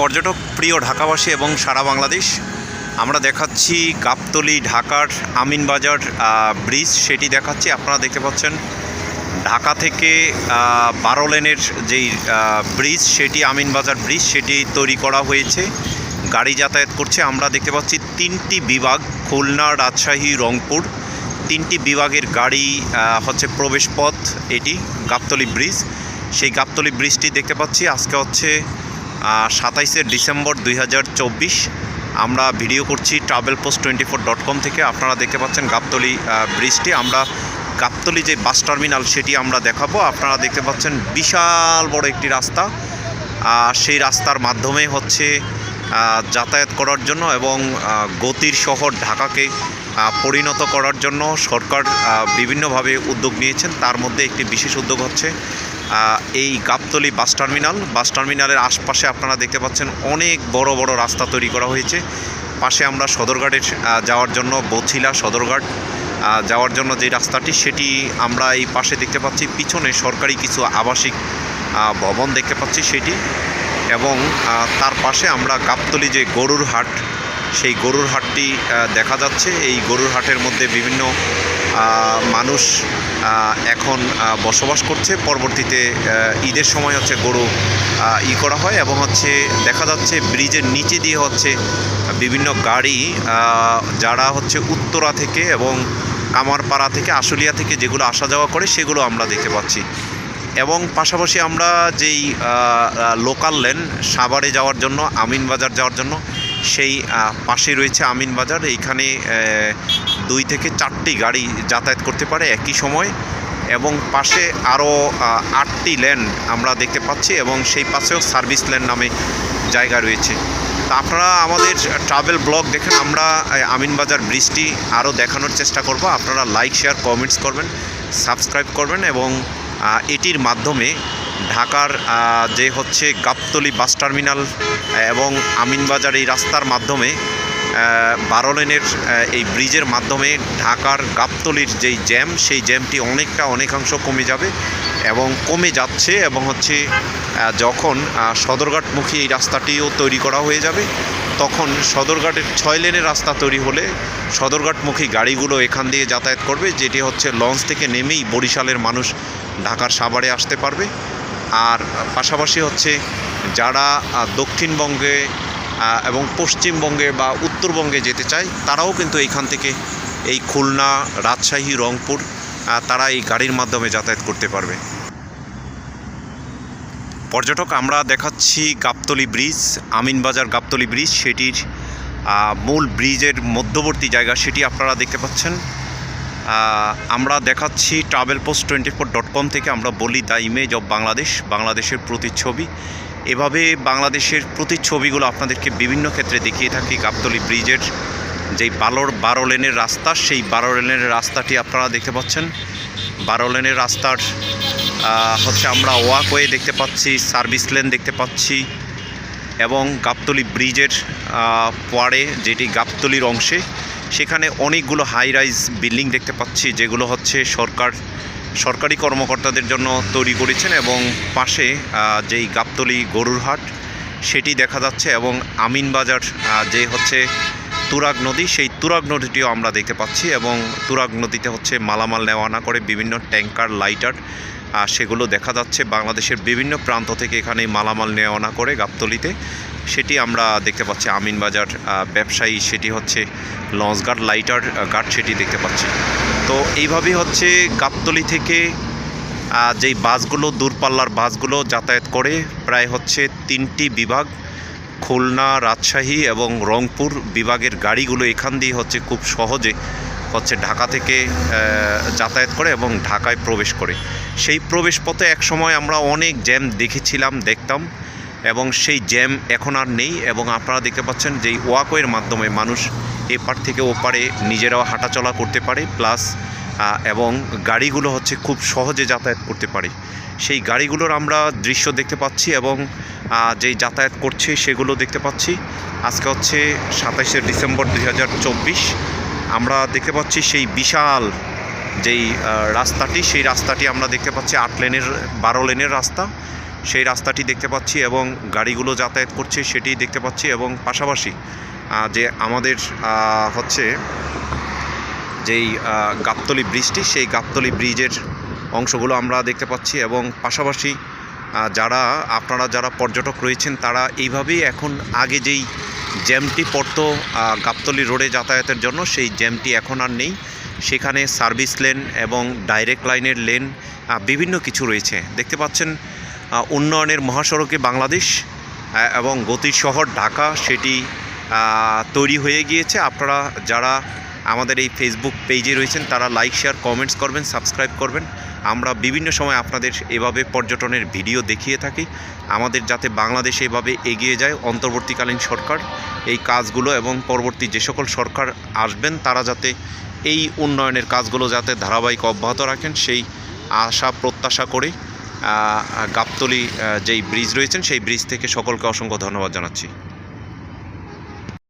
পর্যটক প্রিয় ঢাকাবাসী এবং সারা বাংলাদেশ, আমরা দেখাচ্ছি গাবতলি ঢাকার আমিনবাজার ব্রিজ, সেটি দেখাচ্ছি। আপনারা দেখতে পাচ্ছেন ঢাকা থেকে বারো লেনের যেই ব্রিজ, সেটি আমিনবাজার ব্রিজ, সেটি তৈরি করা হয়েছে, গাড়ি যাতায়াত করছে। আমরা দেখতে পাচ্ছি তিনটি বিভাগ, খুলনা, রাজশাহী, রংপুর। তিনটি বিভাগের গাড়ি হচ্ছে প্রবেশপথ এটি গাবতলি ব্রিজ। সেই গাবতলি ব্রিজটি দেখতে পাচ্ছি। আজকে হচ্ছে সাতাইশে ডিসেম্বর দুই হাজার চব্বিশ। আমরা ভিডিও করছি travel post twenty four dot com থেকে। আপনারা দেখতে পাচ্ছেন গাবতলি ব্রিজটি আমরা গাবতলি যে বাস টার্মিনাল সেটি আমরা দেখাবো। আপনারা দেখতে পাচ্ছেন বিশাল বড় একটি রাস্তা। সেই রাস্তার মাধ্যমে হচ্ছে যাতায়াত করার জন্য এবং গতির শহর ঢাকাকে পরিণত করার জন্য সরকার বিভিন্নভাবে উদ্যোগ নিয়েছেন। তার মধ্যে একটি বিশেষ উদ্যোগ হচ্ছে এই গাবতলি বাস টার্মিনাল। বাস টার্মিনালের আশপাশে আপনারা দেখতে পাচ্ছেন অনেক বড় বড় রাস্তা তৈরি করা হয়েছে। পাশে আমরা সদরঘাটের যাওয়ার জন্য বছিলা সদরঘাট যাওয়ার জন্য যে রাস্তাটি, সেটি আমরা এই পাশে দেখতে পাচ্ছি। পিছনে সরকারি কিছু আবাসিক ভবন দেখতে পাচ্ছি সেটি এবং তার পাশে আমরা গাবতলি যে গরুর হাট, সেই গরুর হাটটি দেখা যাচ্ছে। এই গরুর হাটের মধ্যে বিভিন্ন মানুষ এখন বসবাস করছে। পরবর্তীতে ঈদের সময় হচ্ছে গরু ই করা হয় এবং হচ্ছে দেখা যাচ্ছে ব্রিজের নিচে দিয়ে হচ্ছে বিভিন্ন গাড়ি যারা হচ্ছে উত্তরা থেকে এবং কামারপাড়া থেকে আশুলিয়া থেকে যেগুলো আসা যাওয়া করে, সেগুলো আমরা দেখতে পাচ্ছি। এবং পাশাপাশি আমরা যেই লোকাল লেন সাভারে যাওয়ার জন্য, আমিনবাজার যাওয়ার জন্য সেই পাশে রয়েছে আমিনবাজার এইখানে দুই থেকে চারটি গাড়ি যাতায়াত করতে পারে একই সময় এবং পাশে আরও আটটি লেন আমরা দেখতে পাচ্ছি এবং সেই পাশেও সার্ভিস লেন নামে জায়গা রয়েছে। তা আপনারা আমাদের ট্রাভেল ব্লগ দেখেন, আমরা আমিনবাজার ব্রিজটি আরও দেখানোর চেষ্টা করব। আপনারা লাইক, শেয়ার, কমেন্টস করবেন, সাবস্ক্রাইব করবেন এবং এটির মাধ্যমে ঢাকার যে হচ্ছে গাবতলি বাস টার্মিনাল এবং আমিনবাজার এই রাস্তার মাধ্যমে বারো লেনের এই ব্রিজের মাধ্যমে ঢাকার গাবতলির যেই জ্যাম, সেই জ্যামটি অনেকটা অনেকাংশ কমে যাবে এবং কমে যাচ্ছে এবং হচ্ছে যখন সদরঘাটমুখী এই রাস্তাটিও তৈরি করা হয়ে যাবে, তখন সদরঘাটের ছয় লেনের রাস্তা তৈরি হলে সদরঘাটমুখী গাড়িগুলো এখান দিয়ে যাতায়াত করবে, যেটি হচ্ছে লঞ্চ থেকে নেমেই বরিশালের মানুষ ঢাকার সাভারে আসতে পারবে। আর পাশাপাশি হচ্ছে যারা দক্ষিণবঙ্গে এবং পশ্চিমবঙ্গে বা উত্তরবঙ্গে যেতে চায়, তারাও কিন্তু এইখান থেকে এই খুলনা, রাজশাহী, রংপুর তারা এই গাড়ির মাধ্যমে যাতায়াত করতে পারবে। পর্যটক, আমরা দেখাচ্ছি গাবতলি ব্রিজ, আমিনবাজার গাবতলি ব্রিজ, সেটির মূল ব্রিজের মধ্যবর্তী জায়গা, সেটি আপনারা দেখতে পাচ্ছেন। আমরা দেখাচ্ছি travel post twenty four dot com থেকে আমরা বলি দ্য ইমেজ অব বাংলাদেশ বাংলাদেশের প্রতিচ্ছবি। এভাবে বাংলাদেশের প্রতিচ্ছবিগুলো আপনাদেরকে বিভিন্ন ক্ষেত্রে দেখিয়ে থাকি, গাবতলি ব্রিজের যেই বালোর বারো লেনের রাস্তা, সেই বারো লেনের রাস্তাটি আপনারা দেখতে পাচ্ছেন। বারো লেনের রাস্তার হচ্ছে আমরা ওয়াকওয়ে দেখতে পাচ্ছি সার্ভিস লেন দেখতে পাচ্ছি এবং গাবতলি ব্রিজের পরে যেটি গাবতলির অংশে সেখানে অনেকগুলো হাই রাইজ বিল্ডিং দেখতে পাচ্ছি, যেগুলো হচ্ছে সরকার, সরকারি কর্মকর্তাদের জন্য তৈরি করেছেন এবং পাশে যেই গাবতলি গরুর হাট সেটি দেখা যাচ্ছে এবং আমিনবাজার যে হচ্ছে তুরাগ নদী, সেই তুরাগ নদীটিও আমরা দেখতে পাচ্ছি এবং তুরাগ নদীতে হচ্ছে মালামাল নেওয়া আনা করে বিভিন্ন ট্যাঙ্কার লাইটার সেগুলো দেখা যাচ্ছে বাংলাদেশের বিভিন্ন প্রান্ত থেকে এখানে মালামাল নেওয়া আনা করে গাবতলিতে। সেটি আমরা দেখতে পাচ্ছি। আমিনবাজার ব্যবসায়ী, সেটি হচ্ছে লঞ্চঘাট, লাইটার গার্ড সেটি দেখতে পাচ্ছি। তো এইভাবেই হচ্ছে গাবতলি থেকে যেই বাসগুলো, দূরপাল্লার বাসগুলো যাতায়াত করে প্রায় হচ্ছে তিনটি বিভাগ, খুলনা, রাজশাহী এবং রংপুর বিভাগের গাড়িগুলো এখান দিয়ে হচ্ছে খুব সহজে হচ্ছে ঢাকা থেকে যাতায়াত করে এবং ঢাকায় প্রবেশ করে। সেই প্রবেশ পথে একসময় আমরা অনেক জ্যাম দেখেছিলাম, দেখতাম এবং সেই জ্যাম এখন আর নেই এবং আপনারা দেখতে পাচ্ছেন যে ওয়াকওয়ের মাধ্যমে মানুষ এপার থেকে ওপারে নিজেরাও হাঁটাচলা করতে পারে, প্লাস এবং গাড়িগুলো হচ্ছে খুব সহজে যাতায়াত করতে পারে। সেই গাড়িগুলোর আমরা দৃশ্য দেখতে পাচ্ছি এবং যেই যাতায়াত করছে সেগুলো দেখতে পাচ্ছি। আজকে হচ্ছে সাতাইশে ডিসেম্বর দু হাজার চব্বিশ। আমরা দেখতে পাচ্ছি সেই বিশাল যেই রাস্তাটি, সেই রাস্তাটি আমরা দেখতে পাচ্ছি আট লেনের, বারো লেনের রাস্তা। সেই রাস্তাটি দেখতে পাচ্ছি এবং গাড়িগুলো যাতায়াত করছে সেটি দেখতে পাচ্ছি এবং পাশাপাশি যে আমাদের হচ্ছে যেই গাবতলী ব্রিজটি, সেই গাবতলী ব্রিজের অংশগুলো আমরা দেখতে পাচ্ছি এবং পাশাপাশি যারা, আপনারা যারা পর্যটক রয়েছেন তারা এইভাবেই এখন আগে যেই জ্যামটি পড়ত গাবতলি রোডে যাতায়াতের জন্য, সেই জ্যামটি এখন আর নেই। সেখানে সার্ভিস লেন এবং ডাইরেক্ট লাইনের লেন বিভিন্ন কিছু রয়েছে। দেখতে পাচ্ছেন উন্নয়নের মহাসড়কে বাংলাদেশ এবং গতির শহর ঢাকা, সেটি তৈরি হয়ে গিয়েছে। আপনারা যারা আমাদের এই ফেসবুক পেজে রয়েছেন, তারা লাইক শেয়ার কমেন্টস করবেন সাবস্ক্রাইব করবেন। আমরা বিভিন্ন সময় আপনাদের এভাবে পর্যটনের ভিডিও দেখিয়ে থাকি। আমাদের যাতে বাংলাদেশ এভাবে এগিয়ে যায়, অন্তর্বর্তীকালীন সরকার, এই কাজগুলো এবং পরবর্তী যে সকল সরকার আসবেন, তারা যাতে এই উন্নয়নের কাজগুলো যাতে ধারাবাহিক অব্যাহত রাখেন, সেই আশা, প্রত্যাশা করে গাবতলী যেই ব্রিজ রয়েছেন, সেই ব্রিজ থেকে সকলকে অসংখ্য ধন্যবাদ জানাচ্ছি।